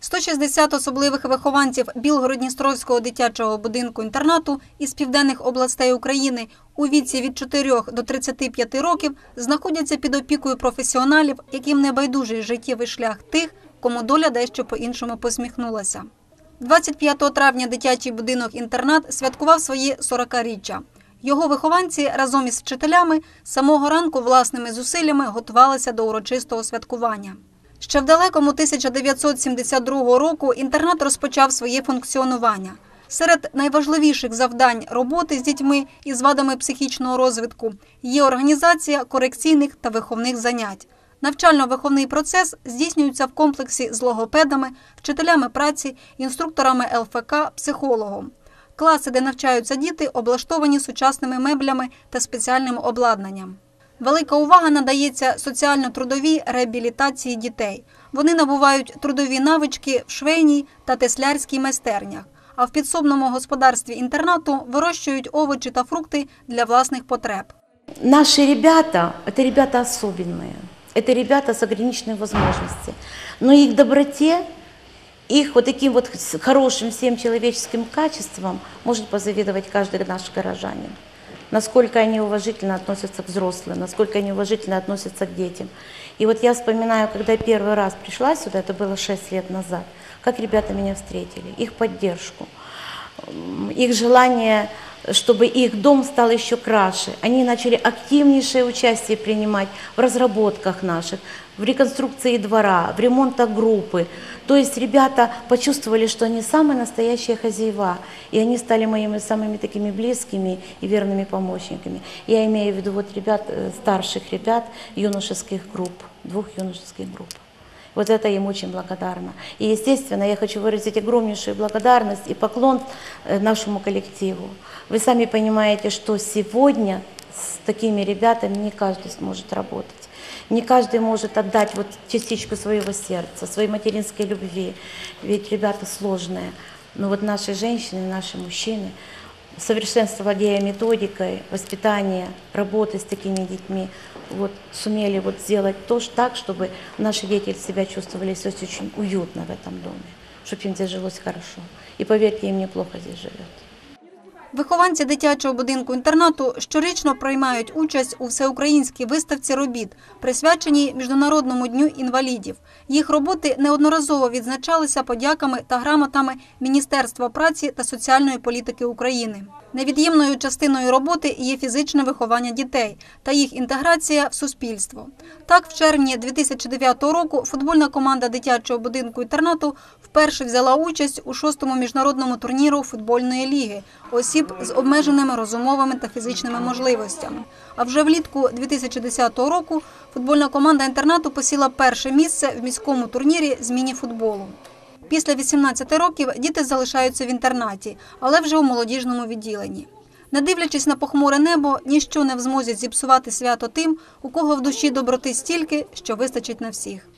160 особливих вихованців Білгородністровського дитячого будинку інтернату із південних областей України у віці від 4 до 35 років знаходяться під опікою професіоналів, яким не байдужий життєвий шлях тих, кому доля дещо по-іншому посміхнулася. 25 травня дитячий будинок інтернат святкував своє 40-річчя. Його вихованці разом із вчителями з самого ранку власними зусиллями готувалися до урочистого святкування. Ще в далекому 1972 року інтернат розпочав своє функціонування. Серед найважливіших завдань роботи з дітьми із вадами психічного розвитку є організація корекційних та виховних занять. Навчально-виховний процес здійснюється в комплексі з логопедами, вчителями праці, інструкторами ЛФК, психологом. Класи, де навчаються діти, облаштовані сучасними меблями та спеціальним обладнанням. Велика увага надається соціально-трудовій реабілітації дітей. Вони набувають трудові навички в швейній та теслярській майстернях, а в підсобному господарстві інтернату вирощують овочі та фрукти для власних потреб. Наши ребята, это ребята особенные, это ребята с ограниченной возможностью. Но их доброте, их вот таким вот с- хорошим всем человеческим качествам может позавидовать каждый наш горожанин. Насколько они уважительно относятся к взрослым, насколько они уважительно относятся к детям. И вот я вспоминаю, когда первый раз пришла сюда, это было 6 лет назад, как ребята меня встретили, их поддержку их желание, чтобы их дом стал еще краше. Они начали активнейшее участие принимать в разработках наших, в реконструкции двора, в ремонтах группы. То есть ребята почувствовали, что они самые настоящие хозяева, и они стали моими самыми такими близкими и верными помощниками. Я имею в виду вот ребят, э, старших ребят, юношеских групп, двух юношеских групп. Вот это им очень благодарна. И, естественно, я хочу выразить огромнейшую благодарность и поклон э, нашему коллективу. Вы сами понимаете, что сегодня с такими ребятами не каждый сможет работать. Не каждый может отдать вот частичку своего сердца, своей материнской любви. Ведь ребята сложные. Но вот наши женщины, наши мужчины, совершенство владея методикой воспитания, работы с такими детьми, вот, сумели вот сделать то, так, чтобы наши дети себя чувствовали здесь очень уютно в этом доме, чтобы им здесь жилось хорошо. И поверьте, им неплохо здесь живет. Вихованці дитячого будинку інтернату щорічно приймають участь у всеукраїнській виставці робіт, присвяченій Міжнародному дню інвалідів. Їх роботи неодноразово відзначалися подяками та грамотами Міністерства праці та соціальної політики України. Невід'ємною частиною роботи є фізичне виховання дітей та їх інтеграція в суспільство. Так, в червні 2009 року футбольна команда дитячого будинку інтернату вперше взяла участь у шостому міжнародному турніру футбольної ліги осіб з обмеженими розумовими та фізичними можливостями. А вже влітку 2010 року футбольна команда інтернату посіла перше місце в міському турнірі з міні-футболу. Після 18 років діти залишаються в інтернаті, але вже у молодіжному відділенні. Не дивлячись на похмуре небо, ніщо не в змозі зіпсувати свято тим, у кого в душі доброти стільки, що вистачить на всіх.